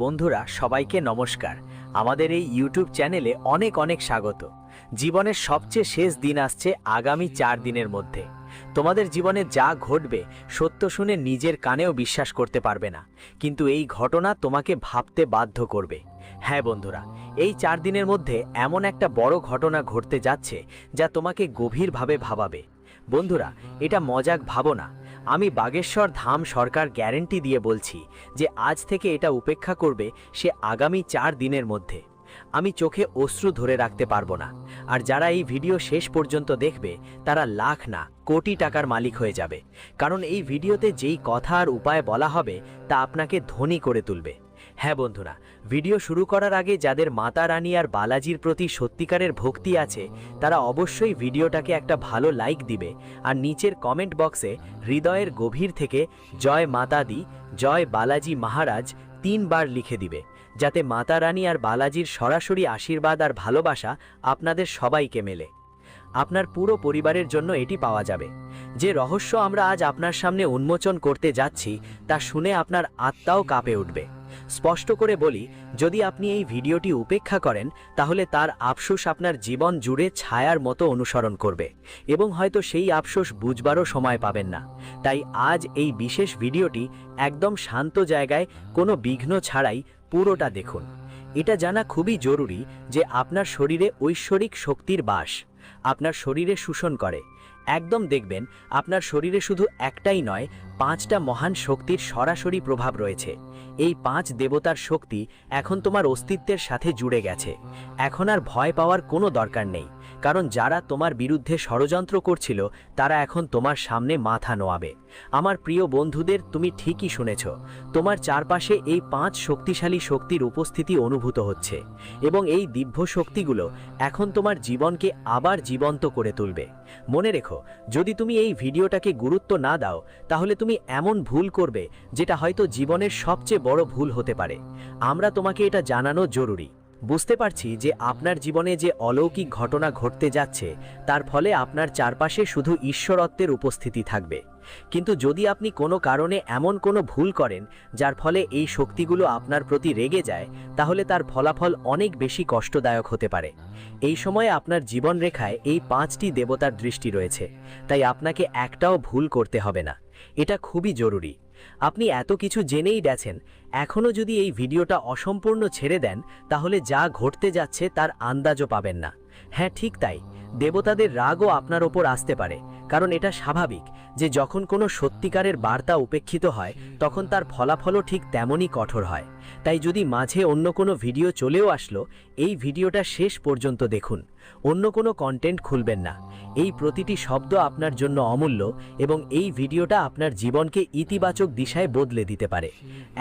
বন্ধুরা, সবাইকে নমস্কার। আমাদের এই ইউটিউব চ্যানেলে অনেক অনেক স্বাগত। জীবনের সবচেয়ে শেষ দিন আসছে আগামী চার দিনের মধ্যে। তোমাদের জীবনে যা ঘটবে, সত্য শুনে নিজের কানেও বিশ্বাস করতে পারবে না। কিন্তু এই ঘটনা তোমাকে ভাবতে বাধ্য করবে। হ্যাঁ বন্ধুরা, এই চার দিনের মধ্যে এমন একটা বড় ঘটনা ঘটতে যাচ্ছে যা তোমাকে গভীরভাবে ভাবাবে। বন্ধুরা, এটা মজাক ভাবো না। আমি বাগেশ্বর ধাম সরকার গ্যারেন্টি দিয়ে বলছি যে আজ থেকে এটা উপেক্ষা করবে সে আগামী চার দিনের মধ্যে। আমি চোখে অশ্রু ধরে রাখতে পারব না। আর যারা এই ভিডিও শেষ পর্যন্ত দেখবে, তারা লাখ না, কোটি টাকার মালিক হয়ে যাবে। কারণ এই ভিডিওতে যেই কথা আর উপায় বলা হবে, তা আপনাকে ধনী করে তুলবে। হ্যাঁ বন্ধুরা ভিডিও শুরু করার আগে যাদের মাতা রানী আর বালাজির প্রতি সত্যিকারের ভক্তি আছে, তারা অবশ্যই ভিডিওটাকে একটা ভালো লাইক দিবে। আর নিচের কমেন্ট বক্সে হৃদয়ের গভীর থেকে জয় মাতা দি, জয় বালাজি মহারাজ তিনবার লিখে দিবে, যাতে মাতা রানী আর বালাজির সরাসরি আশীর্বাদ আর ভালোবাসা আপনাদের সবাইকে মেলে। আপনার পুরো পরিবারের জন্য এটি পাওয়া যাবে। যে রহস্য আমরা আজ আপনার সামনে উন্মোচন করতে যাচ্ছি, তা শুনে আপনার আত্মাও কাঁপে উঠবে। স্পষ্ট করে বলি, যদি আপনি এই ভিডিওটি উপেক্ষা করেন, তাহলে তার আফসোস আপনার জীবন জুড়ে ছায়ার মতো অনুসরণ করবে এবং হয়তো সেই আফসোস বুঝবারও সময় পাবেন না। তাই আজ এই বিশেষ ভিডিওটি একদম শান্ত জায়গায় কোনো বিঘ্ন ছাড়াই পুরোটা দেখুন। এটা জানা খুবই জরুরি যে আপনার শরীরে ঐশ্বরিক শক্তির বাস, আপনার শরীরে শোষণ করে। একদম দেখবেন, আপনার শরীরে শুধু একটাই নয়, পাঁচটা মহান শক্তির সরাসরি প্রভাব রয়েছে। এই পাঁচ দেবতার শক্তি এখন তোমার অস্তিত্বের সাথে জুড়ে গেছে। এখন আর ভয় পাওয়ার কোনো দরকার নেই। কারণ যারা তোমার বিরুদ্ধে ষড়যন্ত্র করছিল, তারা এখন তোমার সামনে মাথা নোয়াবে। আমার প্রিয় বন্ধুদের, তুমি ঠিকই শুনেছ, তোমার চারপাশে এই পাঁচ শক্তিশালী শক্তির উপস্থিতি অনুভূত হচ্ছে এবং এই দিব্য শক্তিগুলো এখন তোমার জীবনকে আবার জীবন্ত করে তুলবে। মনে রেখো, যদি তুমি এই ভিডিওটাকে গুরুত্ব না দাও, তাহলে তুমি এমন ভুল করবে, যেটা হয়তো জীবনের সবচেয়ে বড় ভুল হতে পারে। আমরা তোমাকে এটা জানানো জরুরি। বুঝতে পারছি যে আপনার জীবনে যে অলৌকিক ঘটনা ঘটতে যাচ্ছে, তার ফলে আপনার চারপাশে শুধু ঈশ্বরত্বের উপস্থিতি থাকবে। কিন্তু যদি আপনি কোনো কারণে এমন কোনো ভুল করেন, যার ফলে এই শক্তিগুলো আপনার প্রতি রেগে যায়, তাহলে তার ফলাফল অনেক বেশি কষ্টদায়ক হতে পারে। এই সময়ে আপনার জীবন রেখায় এই পাঁচটি দেবতার দৃষ্টি রয়েছে, তাই আপনাকে একটাও ভুল করতে হবে না। এটা খুবই জরুরি। আপনি এত কিছু জেনেই গেছেন। এখনও যদি এই ভিডিওটা অসম্পূর্ণ ছেড়ে দেন, তাহলে যা ঘটতে যাচ্ছে তার আন্দাজও পাবেন না। হ্যাঁ ঠিক তাই। দেবতাদের রাগও আপনার ওপর আসতে পারে, কারণ এটা স্বাভাবিক যে যখন কোনো সত্যিকারের বার্তা উপেক্ষিত হয়, তখন তার ফলাফলও ঠিক তেমনই কঠোর হয়। তাই যদি মাঝে অন্য কোনো ভিডিও চলেও আসলো, এই ভিডিওটা শেষ পর্যন্ত দেখুন। অন্য কোনো কন্টেন্ট খুলবেন না। এই প্রতিটি শব্দ আপনার জন্য অমূল্য এবং এই ভিডিওটা আপনার জীবনকে ইতিবাচক দিশায় বদলে দিতে পারে।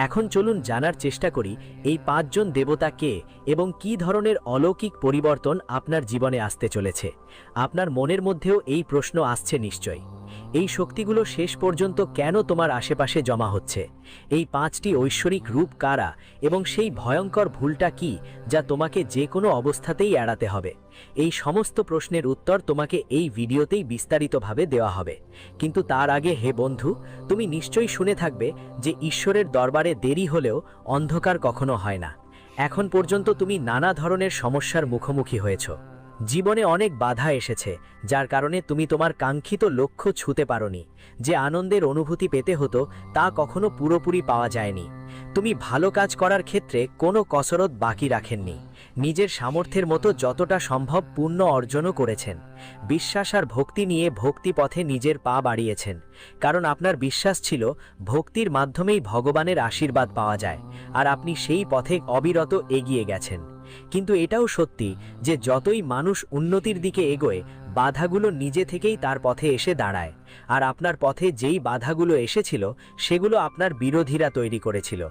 এখন চলুন জানার চেষ্টা করি, এই পাঁচজন দেবতা কে এবং কি ধরনের অলৌকিক পরিবর্তন আপনার জীবনে আসতে চলেছে। আপনার মনের মধ্যেও এই প্রশ্ন আসছে নিশ্চয়ই। এই শক্তিগুলো শেষ পর্যন্ত কেন তোমার আশেপাশে জমা হচ্ছে? এই পাঁচটি ঐশ্বরিক রূপ কারা এবং সেই ভয়ঙ্কর ভুলটা কি যা তোমাকে যে কোনো অবস্থাতেই এড়াতে হবে? এই সমস্ত প্রশ্নের উত্তর তোমাকে এই ভিডিওতেই বিস্তারিতভাবে দেওয়া হবে। কিন্তু তার আগে, হে বন্ধু, তুমি নিশ্চয়ই শুনে থাকবে যে ঈশ্বরের দরবারে দেরি হলেও অন্ধকার কখনো হয় না। এখন পর্যন্ত তুমি নানা ধরনের সমস্যার মুখোমুখি হয়েছো। জীবনে অনেক বাধা এসেছে, যার কারণে তুমি তোমার কাঙ্ক্ষিত লক্ষ্য ছুতে পারোনি। যে আনন্দের অনুভূতি পেতে হতো, তা কখনো পুরোপুরি পাওয়া যায়নি। তুমি ভালো কাজ করার ক্ষেত্রে কোনো কসরত বাকি রাখেননি। নিজের সামর্থ্যের মতো যতটা সম্ভব পূর্ণ অর্জনও করেছেন। বিশ্বাস আর ভক্তি নিয়ে ভক্তি পথে নিজের পা বাড়িয়েছেন। কারণ আপনার বিশ্বাস ছিল, ভক্তির মাধ্যমেই ভগবানের আশীর্বাদ পাওয়া যায়। আর আপনি সেই পথে অবিরত এগিয়ে গেছেন। কিন্তু এটাও সত্যি যে যতই মানুষ উন্নতির দিকে এগোয়, বাধাগুলো নিজে থেকেই তার পথে এসে দাঁড়ায়। আর আপনার পথে যেই বাধাগুলো এসেছিল, সেগুলো আপনার বিরোধীরা তৈরি করেছিল।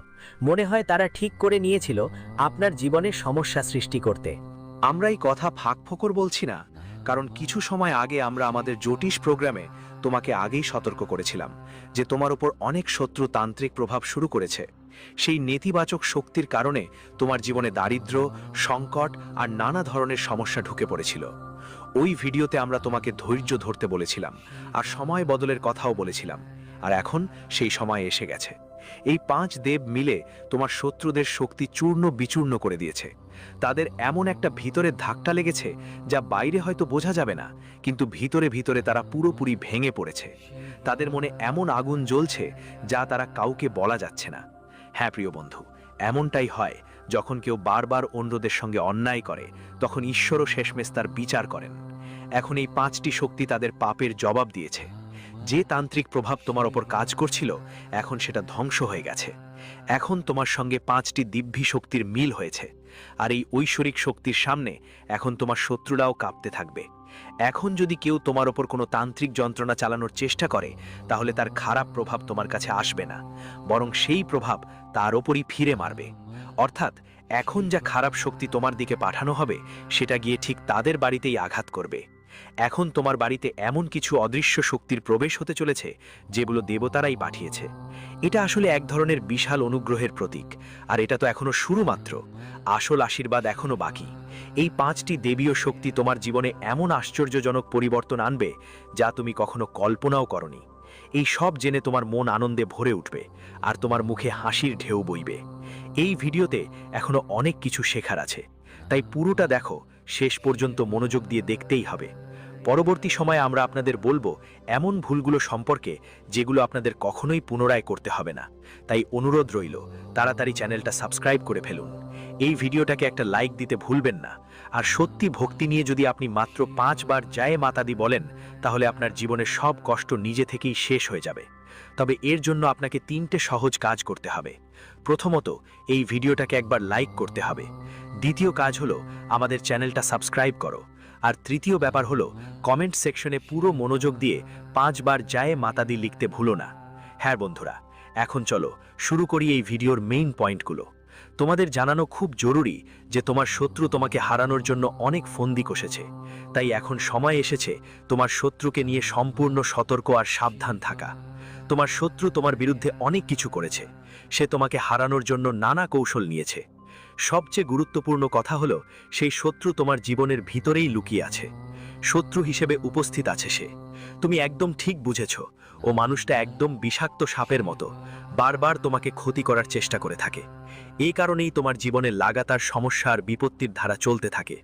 মনে হয় তারা ঠিক করে নিয়েছিল আপনার জীবনে সমস্যা সৃষ্টি করতে। আমরা এই কথা ফাঁক ফোকর বলছি না, কারণ কিছু সময় আগে আমরা আমাদের জ্যোতিষ প্রোগ্রামে তোমাকে আগেই সতর্ক করেছিলাম যে তোমার উপর অনেক শত্রু তান্ত্রিক প্রভাব শুরু করেছে। সেই নেতিবাচক শক্তির কারণে তোমার জীবনে দারিদ্র্য সংকট আর নানা ধরনের সমস্যা ঢুকে পড়েছিল। ওই ভিডিওতে আমরা তোমাকে ধৈর্য ধরতে বলেছিলাম আর সময় বদলের কথাও বলেছিলাম। আর এখন সেই সময় এসে গেছে। এই পাঁচ দেব মিলে তোমার শত্রুদের শক্তি চূর্ণ বিচূর্ণ করে দিয়েছে। তাদের এমন একটা ভিতরে ধাক্কা লেগেছে যা বাইরে হয়তো বোঝা যাবে না, কিন্তু ভিতরে ভিতরে তারা পুরোপুরি ভেঙে পড়েছে। তাদের মনে এমন আগুন জ্বলছে যা তারা কাউকে বলা যাচ্ছে না। হ্যাঁ প্রিয় বন্ধু, এমনটাই হয়, যখন কেউ বারবার অন্যদের সঙ্গে অন্যায় করে, তখন ঈশ্বরও শেষমেশ তার বিচার করেন। এখন এই পাঁচটি শক্তি তাদের পাপের জবাব দিয়েছে। যে তান্ত্রিক প্রভাব তোমার ওপর কাজ করছিল, এখন সেটা ধ্বংস হয়ে গেছে। এখন তোমার সঙ্গে পাঁচটি দিব্যি শক্তির মিল হয়েছে, আর এই ঐশ্বরিক শক্তির সামনে এখন তোমার শত্রুরাও কাঁপতে থাকবে। এখন যদি কেউ তোমার ওপর কোনো তান্ত্রিক যন্ত্রণা চালানোর চেষ্টা করে, তাহলে তার খারাপ প্রভাব তোমার কাছে আসবে না, বরং সেই প্রভাব তার ওপরই ফিরে মারবে। অর্থাৎ এখন যা খারাপ শক্তি তোমার দিকে পাঠানো হবে, সেটা গিয়ে ঠিক তাদের বাড়িতেই আঘাত করবে। এখন তোমার বাড়িতে এমন কিছু অদৃশ্য শক্তির প্রবেশ হতে চলেছে, যেগুলো দেবতারাই পাঠিয়েছে। এটা আসলে এক ধরনের বিশাল অনুগ্রহের প্রতীক, আর এটা তো এখনও শুরু মাত্র আসল আশীর্বাদ এখনও বাকি। এই পাঁচটি দেবীয় শক্তি তোমার জীবনে এমন আশ্চর্যজনক পরিবর্তন আনবে যা তুমি কখনো কল্পনাও করনি। এই সব জেনে তোমার মন আনন্দে ভরে উঠবে আর তোমার মুখে হাসির ঢেউ বইবে। এই ভিডিওতে এখনও অনেক কিছু শেখার আছে। তাই পুরোটা দেখো, শেষ পর্যন্ত মনোযোগ দিয়ে দেখতেই হবে। পরবর্তী সময়ে আমরা আপনাদের বলব, এমন ভুলগুলো সম্পর্কে যেগুলো আপনাদের কখনোই পুনরায় করতে হবে না। তাই অনুরোধ রইল, তাড়াতাড়ি চ্যানেলটা সাবস্ক্রাইব করে ফেলুন। এই ভিডিওটাকে একটা লাইক দিতে ভুলবেন না। আর সত্যি ভক্তি নিয়ে যদি আপনি মাত্র পাঁচবার জায়ে মাতাদি বলেন, তাহলে আপনার জীবনের সব কষ্ট নিজে থেকেই শেষ হয়ে যাবে। তবে এর জন্য আপনাকে তিনটে সহজ কাজ করতে হবে। প্রথমত, এই ভিডিওটাকে একবার লাইক করতে হবে। দ্বিতীয় কাজ হলো, আমাদের চ্যানেলটা সাবস্ক্রাইব করো। আর তৃতীয় ব্যাপার হলো কমেন্ট সেকশনে পুরো মনোযোগ দিয়ে পাঁচবার জায়ে মাতাদি লিখতে ভুলো না। হ্যাঁ বন্ধুরা, এখন চলো, শুরু করি এই ভিডিওর মেইন পয়েন্টগুলো তোমাদের জানানো খুব জরুরি যে তোমার শত্রু তোমাকে হারানোর জন্য অনেক ফন্দি কষেছে। তাই এখন সময় এসেছে তোমার শত্রুকে নিয়ে সম্পূর্ণ সতর্ক আর সাবধান থাকা। তোমার শত্রু তোমার বিরুদ্ধে অনেক কিছু করেছে। সে তোমাকে হারানোর জন্য নানা কৌশল নিয়েছে। সবচেয়ে গুরুত্বপূর্ণ কথা হলো, সেই শত্রু তোমার জীবনের ভিতরেই লুকিয়ে আছে। শত্রু হিসেবে উপস্থিত আছে সে। তুমি একদম ঠিক বুঝেছ ও মানুষটা একদম বিষাক্ত সাপের মতো, বারবার তোমাকে ক্ষতি করার চেষ্টা করে থাকে। এই কারণেই তোমার জীবনে লাগাতার সমস্যা আর বিপত্তির ধারা চলতে থাকে।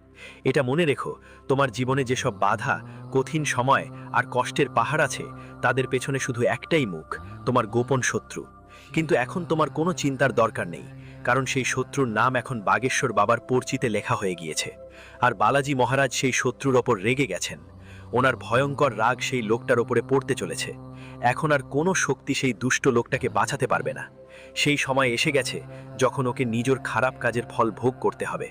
এটা মনে রেখো, তোমার জীবনে যেসব বাধা, কঠিন সময় আর কষ্টের পাহাড় আছে, তাদের পেছনে শুধু একটাই মুখ, তোমার গোপন শত্রু। কিন্তু এখন তোমার কোনো চিন্তার দরকার নেই, কারণ সেই শত্রুর নাম এখন বাগেশ্বর বাবার পরিচিতে লেখা হয়ে গিয়েছে। আর বালাজি মহারাজ সেই শত্রুর ওপর রেগে গেছেন। ওনার ভয়ঙ্কর রাগ সেই লোকটার ওপরে পড়তে চলেছে। এখন আর কোনো শক্তি সেই দুষ্ট লোকটাকে বাঁচাতে পারবে না। সেই সময় এসে গেছে যখন ওকে নিজের খারাপ কাজের ফল ভোগ করতে হবে।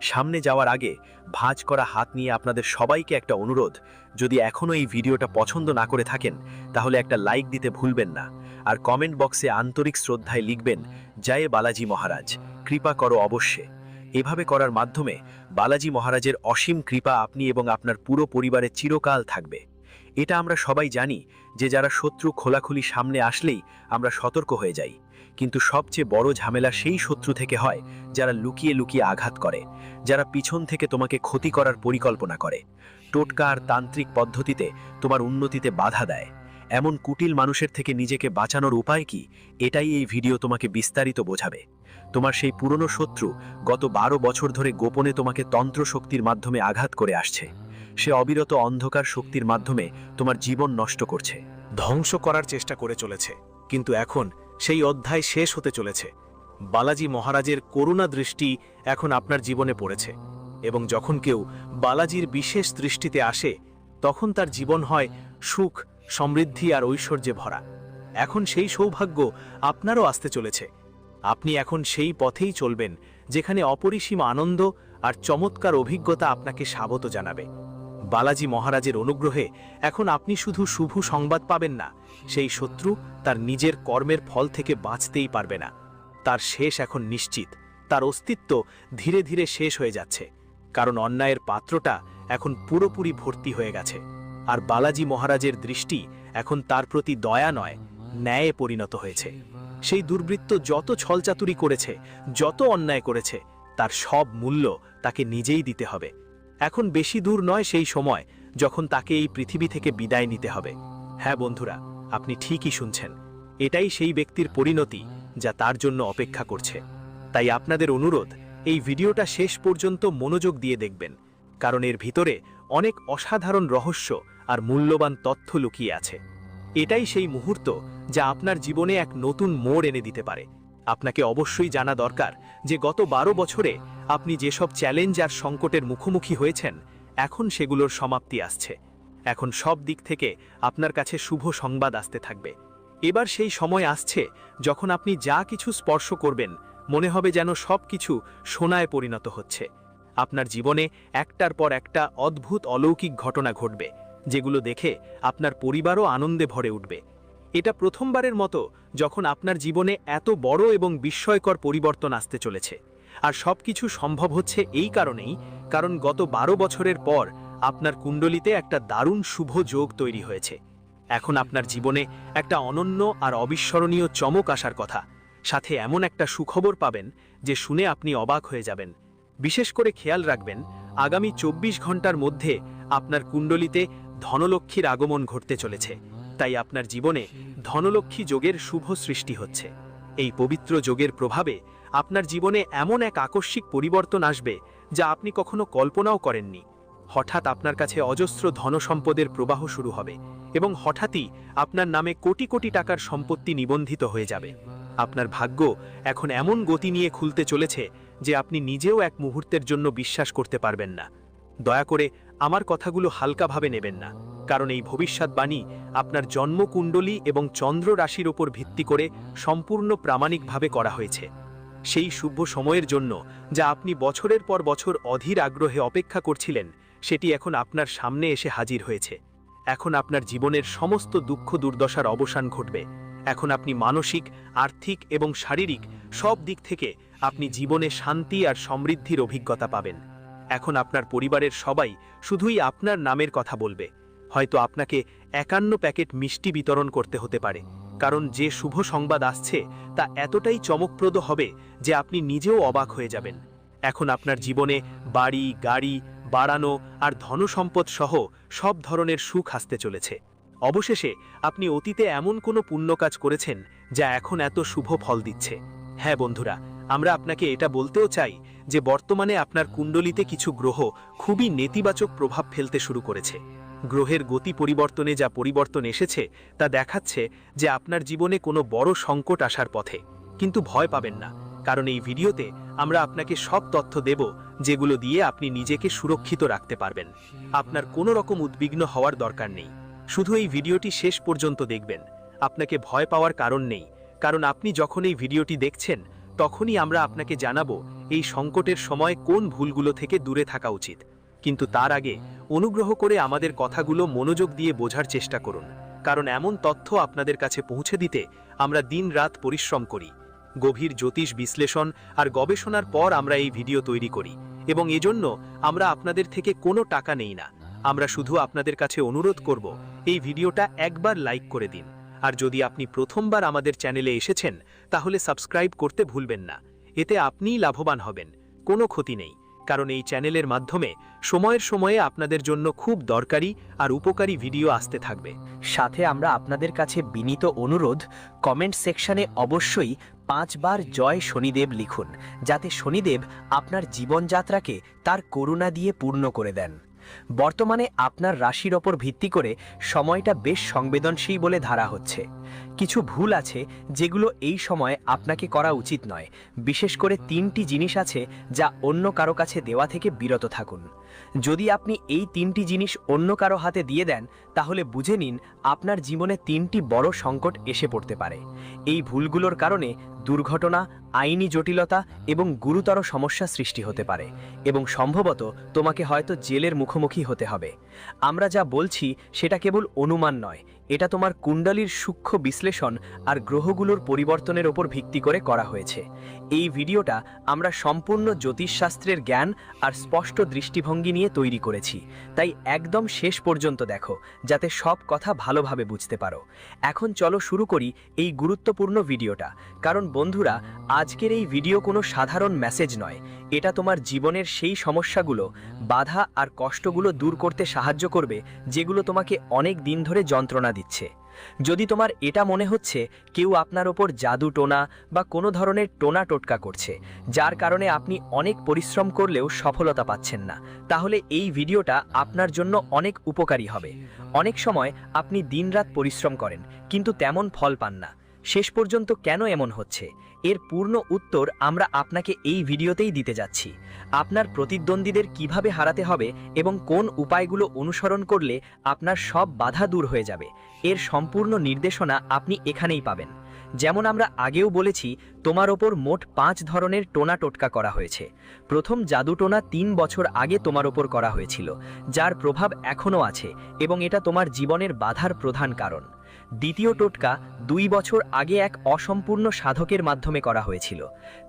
সামনে যাওয়ার আগে ভাঁজ করা হাত নিয়ে আপনাদের সবাইকে একটা অনুরোধ, যদি এখনও এই ভিডিওটা পছন্দ না করে থাকেন, তাহলে একটা লাইক দিতে ভুলবেন না। আর কমেন্ট বক্সে আন্তরিক শ্রদ্ধায় লিখবেন, জয় বালাজি মহারাজ, কৃপা করো অবশ্যে। এভাবে করার মাধ্যমে বালাজি মহারাজের অসীম কৃপা আপনি এবং আপনার পুরো পরিবারের চিরকাল থাকবে। এটা আমরা সবাই জানি যে যারা শত্রু খোলাখুলি সামনে আসলেই আমরা সতর্ক হয়ে যাই। কিন্তু সবচেয়ে বড় ঝামেলা সেই শত্রু থেকে হয় যারা লুকিয়ে লুকিয়ে আঘাত করে, যারা পিছন থেকে তোমাকে ক্ষতি করার পরিকল্পনা করে। টোটকা আর তান্ত্রিক পদ্ধতিতে তোমার উন্নতিতে বাধা দেয়। এমন কুটিল মানুষের থেকে নিজেকে বাঁচানোর উপায় কি? এটাই এই ভিডিও তোমাকে বিস্তারিত বোঝাবে। তোমার সেই পুরনো শত্রু গত বারো বছর ধরে গোপনে তোমাকে তন্ত্র শক্তির মাধ্যমে আঘাত করে আসছে। সে অবিরত অন্ধকার শক্তির মাধ্যমে তোমার জীবন নষ্ট করছে। ধ্বংস করার চেষ্টা করে চলেছে, কিন্তু এখন সেই অধ্যায় শেষ হতে চলেছে। বালাজি মহারাজের করুণা দৃষ্টি এখন আপনার জীবনে পড়েছে এবং যখন কেউ বালাজির বিশেষ দৃষ্টিতে আসে, তখন তার জীবন হয় সুখ, সমৃদ্ধি আর ঐশ্বর্যে ভরা। এখন সেই সৌভাগ্য আপনারও আসতে চলেছে। আপনি এখন সেই পথেই চলবেন, যেখানে অপরিসীম আনন্দ আর চমৎকার অভিজ্ঞতা আপনাকে স্বাগত জানাবে। বালাজি মহারাজের অনুগ্রহে এখন আপনি শুধু শুভ সংবাদ পাবেন না, সেই শত্রু তার নিজের কর্মের ফল থেকে বাঁচতেই পারবে না। তার শেষ এখন নিশ্চিত, তার অস্তিত্ব ধীরে ধীরে শেষ হয়ে যাচ্ছে, কারণ অন্যায়ের পাত্রটা এখন পুরোপুরি ভর্তি হয়ে গেছে। আর বালাজি মহারাজের দৃষ্টি এখন তার প্রতি দয়া নয়, ন্যায়ে পরিণত হয়েছে। সেই দুর্বৃত্ত যত ছলচাতুরি করেছে, যত অন্যায় করেছে, তার সব মূল্য তাকে নিজেই দিতে হবে। এখন বেশি দূর নয় সেই সময় যখন তাকে এই পৃথিবী থেকে বিদায় নিতে হবে। হ্যাঁ বন্ধুরা, আপনি ঠিকই শুনছেন। এটাই সেই ব্যক্তির পরিণতি যা তার জন্য অপেক্ষা করছে। তাই আপনাদের অনুরোধ, এই ভিডিওটা শেষ পর্যন্ত মনোযোগ দিয়ে দেখবেন, কারণ এর ভিতরে অনেক অসাধারণ রহস্য আর মূল্যবান তথ্য লুকিয়ে আছে। এটাই সেই মুহূর্ত যা আপনার জীবনে এক নতুন মোড় এনে দিতে পারে। আপনাকে অবশ্যই জানা দরকার যে গত বারো বছরে আপনি যেসব চ্যালেঞ্জ আর সংকটের মুখোমুখি হয়েছেন, এখন সেগুলোর সমাপ্তি আসছে। এখন সব দিক থেকে আপনার কাছে শুভ সংবাদ আসতে থাকবে। এবার সেই সময় আসছে যখন আপনি যা কিছু স্পর্শ করবেন, মনে হবে যেন সব কিছু সোনায় পরিণত হচ্ছে। আপনার জীবনে একটার পর একটা অদ্ভুত অলৌকিক ঘটনা ঘটবে, যেগুলো দেখে আপনার পরিবারও আনন্দে ভরে উঠবে। এটা প্রথমবারের মতো যখন আপনার জীবনে এত বড় এবং বিস্ময়কর পরিবর্তন আসতে চলেছে। আর সবকিছু সম্ভব হচ্ছে এই কারণেই, কারণ গত বারো বছরের পর আপনার কুণ্ডলিতে একটা দারুণ শুভ যোগ তৈরি হয়েছে। এখন আপনার জীবনে একটা অনন্য আর অবিস্মরণীয় চমক আসার কথা। সাথে এমন একটা সুখবর পাবেন যে শুনে আপনি অবাক হয়ে যাবেন। বিশেষ করে খেয়াল রাখবেন, আগামী চব্বিশ ঘণ্টার মধ্যে আপনার কুণ্ডলিতে ধনলক্ষ্মীর আগমন ঘটতে চলেছে। তাই আপনার জীবনে ধনলক্ষ্মী যোগের শুভ সৃষ্টি হচ্ছে। এই পবিত্র যোগের প্রভাবে আপনার জীবনে এমন এক আকস্মিক পরিবর্তন আসবে যা আপনি কখনো কল্পনাও করেননি। হঠাৎ আপনার কাছে অজস্র ধনসম্পদের প্রবাহ শুরু হবে এবং হঠাৎই আপনার নামে কোটি কোটি টাকার সম্পত্তি নিবন্ধিত হয়ে যাবে। আপনার ভাগ্য এখন এমন গতি নিয়ে খুলতে চলেছে যে আপনি নিজেও এক মুহূর্তের জন্য বিশ্বাস করতে পারবেন না। দয়া করে আমার কথাগুলো হালকাভাবে নেবেন না। কারণ এই ভবিষ্যৎবাণী আপনার জন্মকুণ্ডলী এবং চন্দ্র রাশির ওপর ভিত্তি করে সম্পূর্ণ প্রামাণিকভাবে করা হয়েছে। সেই শুভ সময়ের জন্য যা আপনি বছরের পর বছর অধীর আগ্রহে অপেক্ষা করছিলেন, সেটি এখন আপনার সামনে এসে হাজির হয়েছে। এখন আপনার জীবনের সমস্ত দুঃখ দুর্দশার অবসান ঘটবে। এখন আপনি মানসিক, আর্থিক এবং শারীরিক সব দিক থেকে আপনি জীবনে শান্তি আর সমৃদ্ধির অভিজ্ঞতা পাবেন। এখন আপনার পরিবারের সবাই শুধুই আপনার নামের কথা বলবে। হয়তো আপনাকে একান্ন প্যাকেট মিষ্টি বিতরণ করতে হতে পারে, কারণ যে শুভ সংবাদ আসছে তা এতটাই চমকপ্রদ হবে যে আপনি নিজেও অবাক হয়ে যাবেন। এখন আপনার জীবনে বাড়ি, গাড়ি, বাড়ানো আর ধনসম্পদ সহ সব ধরনের সুখ আসতে চলেছে। অবশেষে আপনি অতীতে এমন কোনো পুণ্য কাজ করেছেন যা এখন এত শুভ ফল দিচ্ছে। হ্যাঁ বন্ধুরা, আমরা আপনাকে এটা বলতেও চাই যে বর্তমানে আপনার কুণ্ডলিতে কিছু গ্রহ খুবই নেতিবাচক প্রভাব ফেলতে শুরু করেছে। গ্রহের গতি পরিবর্তনে যা পরিবর্তন এসেছে, তা দেখাচ্ছে যে আপনার জীবনে কোনো বড় সংকট আসার পথে। কিন্তু ভয় পাবেন না, কারণ এই ভিডিওতে আমরা আপনাকে সব তথ্য দেব, যেগুলো দিয়ে আপনি নিজেকে সুরক্ষিত রাখতে পারবেন। আপনার কোনো রকম উদ্বিগ্ন হওয়ার দরকার নেই। শুধু এই ভিডিওটি শেষ পর্যন্ত দেখবেন। আপনাকে ভয় পাওয়ার কারণ নেই, কারণ আপনি যখন এই ভিডিওটি দেখছেন, তখনই আমরা আপনাকে জানাব এই সংকটের সময় কোন ভুলগুলো থেকে দূরে থাকা উচিত। কিন্তু তার আগে অনুগ্রহ করে আমাদের কথাগুলো মনোযোগ দিয়ে বোঝার চেষ্টা করুন, কারণ এমন তথ্য আপনাদের কাছে পৌঁছে দিতে আমরা দিন রাত পরিশ্রম করি। গভীর জ্যোতিষ বিশ্লেষণ আর গবেষণার পর আমরা এই ভিডিও তৈরি করি, এবং এজন্য আমরা আপনাদের থেকে কোনো টাকা নেই না। আমরা শুধু আপনাদের কাছে অনুরোধ করব, এই ভিডিওটা একবার লাইক করে দিন। আর যদি আপনি প্রথমবার আমাদের চ্যানেলে এসেছেন, তাহলে সাবস্ক্রাইব করতে ভুলবেন না। এতে আপনিই লাভবান হবেন, কোনো ক্ষতি নেই। কারণ এই চ্যানেলের মাধ্যমে সময়ের সময়ে আপনাদের জন্য খুব দরকারি আর উপকারী ভিডিও আসতে থাকবে। সাথে আমরা আপনাদের কাছে বিনীত অনুরোধ কমেন্ট সেকশনে অবশ্যই পাঁচবার জয় শনিদেব লিখুন, যাতে শনিদেব আপনার জীবনযাত্রাকে তার করুণা দিয়ে পূর্ণ করে দেন। বর্তমানে আপনার রাশির ওপর ভিত্তি করে সময়টা বেশ সংবেদনশীল বলে ধারা হচ্ছে। কিছু ভুল আছে যেগুলো এই সময় আপনাকে করা উচিত নয়। বিশেষ করে তিনটি জিনিস আছে যা অন্য কারও কাছে দেওয়া থেকে বিরত থাকুন। যদি আপনি এই তিনটি জিনিস অন্য কারও হাতে দিয়ে দেন, তাহলে বুঝে নিন আপনার জীবনে তিনটি বড় সংকট এসে পড়তে পারে। এই ভুলগুলোর কারণে দুর্ঘটনা, আইনি জটিলতা এবং গুরুতর সমস্যা সৃষ্টি হতে পারে এবং সম্ভবত তোমাকে হয়তো জেলের মুখোমুখি হতে হবে। আমরা যা বলছি, সেটা কেবল অনুমান নয় এটা তোমার কুণ্ডলীর সূক্ষ্ম বিশ্লেষণ আর গ্রহগুলোর পরিবর্তনের ওপর ভিত্তি করে করা হয়েছে। এই ভিডিওটা আমরা সম্পূর্ণ জ্যোতিষশাস্ত্রের জ্ঞান আর স্পষ্ট দৃষ্টিভঙ্গি নিয়ে তৈরি করেছি। তাই একদম শেষ পর্যন্ত দেখো, যাতে সব কথা ভালোভাবে বুঝতে পারো। এখন চলো শুরু করি এই গুরুত্বপূর্ণ ভিডিওটা। কারণ বন্ধুরা, আজকের এই ভিডিও কোনো সাধারণ মেসেজ নয়। এটা তোমার জীবনের সেই সমস্যাগুলো, বাধা আর কষ্টগুলো দূর করতে সাহায্য করবে, যেগুলো তোমাকে অনেক দিন ধরে যন্ত্রণা দিচ্ছে। যদি তোমার এটা মনে হচ্ছে, কেউ আপনার ওপর জাদু টোনা বা কোনো ধরনের টোনা টোটকা করছে, যার কারণে আপনি অনেক পরিশ্রম করলেও সফলতা পাচ্ছেন না, তাহলে এই ভিডিওটা আপনার জন্য অনেক উপকারী হবে। অনেক সময় আপনি দিনরাত পরিশ্রম করেন, কিন্তু তেমন ফল পান না। শেষ পর্যন্ত কেন এমন হচ্ছে? এর পূর্ণ উত্তর আমরা আপনাকে এই ভিডিওতেই দিতে যাচ্ছি। আপনার প্রতিদ্বন্দ্বীদের কীভাবে হারাতে হবে এবং কোন উপায়গুলো অনুসরণ করলে আপনার সব বাধা দূর হয়ে যাবে, এর সম্পূর্ণ নির্দেশনা আপনি এখানেই পাবেন। যেমন আমরা আগেও বলেছি, তোমার ওপর মোট পাঁচ ধরনের টোনা টোটকা করা হয়েছে। প্রথম জাদু টোনা তিন বছর আগে তোমার ওপর করা হয়েছিল, যার প্রভাব এখনও আছে এবং এটা তোমার জীবনের বাধার প্রধান কারণ। দ্বিতীয় টোটকা দুই বছর আগে এক অসম্পূর্ণ সাধকের মাধ্যমে করা হয়েছিল।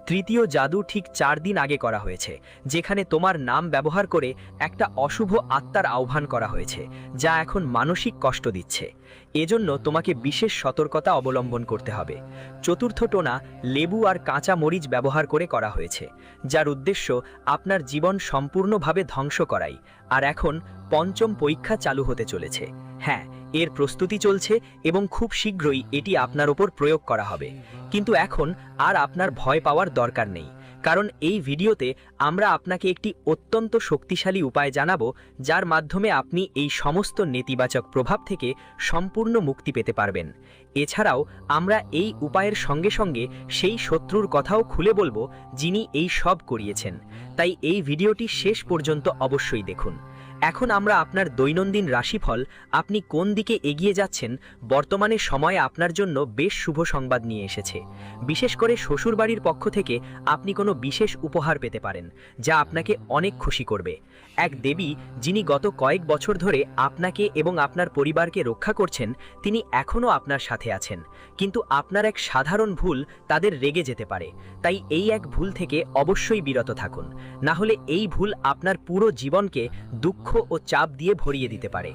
তৃতীয় জাদু ঠিক চার দিন আগে করা হয়েছে, যেখানে তোমার নাম ব্যবহার করে একটা অশুভ আত্মার আহ্বান করা হয়েছে, যা এখন মানসিক কষ্ট দিচ্ছে। এজন্য তোমাকে বিশেষ সতর্কতা অবলম্বন করতে হবে। চতুর্থ টোনা, লেবু আর কাঁচা মরিচ ব্যবহার করে করা হয়েছে, যার উদ্দেশ্য আপনার জীবন সম্পূর্ণভাবে ধ্বংস করাই, আর এখন পঞ্চম পরীক্ষা চালু হতে চলেছে। হ্যাঁ এর প্রস্তুতি চলছে এবং খুব শীঘ্রই এটি আপনার ওপর প্রয়োগ করা হবে। কিন্তু এখন আর আপনার ভয় পাওয়ার দরকার নেই, কারণ এই ভিডিওতে আমরা আপনাকে একটি অত্যন্ত শক্তিশালী উপায় জানাব, যার মাধ্যমে আপনি এই সমস্ত নেতিবাচক প্রভাব থেকে সম্পূর্ণ মুক্তি পেতে পারবেন। এছাড়াও আমরা এই উপায়ের সঙ্গে সঙ্গে সেই শত্রুর কথাও খুলে বলব যিনি এই সব করিয়েছেন। তাই এই ভিডিওটি শেষ পর্যন্ত অবশ্যই দেখুন। এখন আমরা আপনার দৈনন্দিন রাশিফল, আপনি কোন দিকে এগিয়ে যাচ্ছেন, বর্তমানে সময়ে আপনার জন্য বেশ শুভ সংবাদ নিয়ে এসেছে। বিশেষ করে শ্বশুরবাড়ির পক্ষ থেকে আপনি কোনো বিশেষ উপহার পেতে পারেন, যা আপনাকে অনেক খুশি করবে। এক দেবী যিনি গত কয়েক বছর ধরে আপনাকে এবং আপনার পরিবারকে রক্ষা করছেন, তিনি এখনও আপনার সাথে আছেন। কিন্তু আপনার এক সাধারণ ভুল তাদের রেগে যেতে পারে। তাই এই এক ভুল থেকে অবশ্যই বিরত থাকুন। না হলে এই ভুল আপনার পুরো জীবনকে দুঃখ ও চাপ দিয়ে ভরিয়ে দিতে পারে।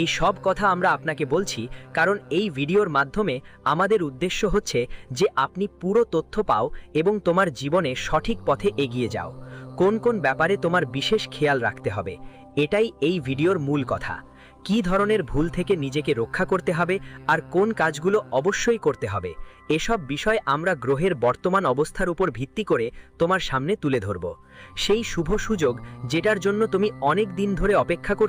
এই সব কথা আমরা আপনাকে বলছি কারণ এই ভিডিওর মাধ্যমে আমাদের উদ্দেশ্য হচ্ছে যে আপনি পুরো তথ্য পাও এবং তোমার জীবনে সঠিক পথে এগিয়ে যাও। কোন কোন ব্যাপারে তোমার বিশেষ খেয়াল রাখতে হবে, এটাই এই ভিডিওর মূল কথা। কী ধরনের ভুল থেকে নিজেকে রক্ষা করতে হবে আর কোন কাজগুলো অবশ্যই করতে হবে, এসব বিষয় আমরা গ্রহের বর্তমান অবস্থার উপর ভিত্তি করে তোমার সামনে তুলে ধরব। সেই শুভ সুযোগ যেটার জন্য তুমি অনেক দিন ধরে অপেক্ষা কর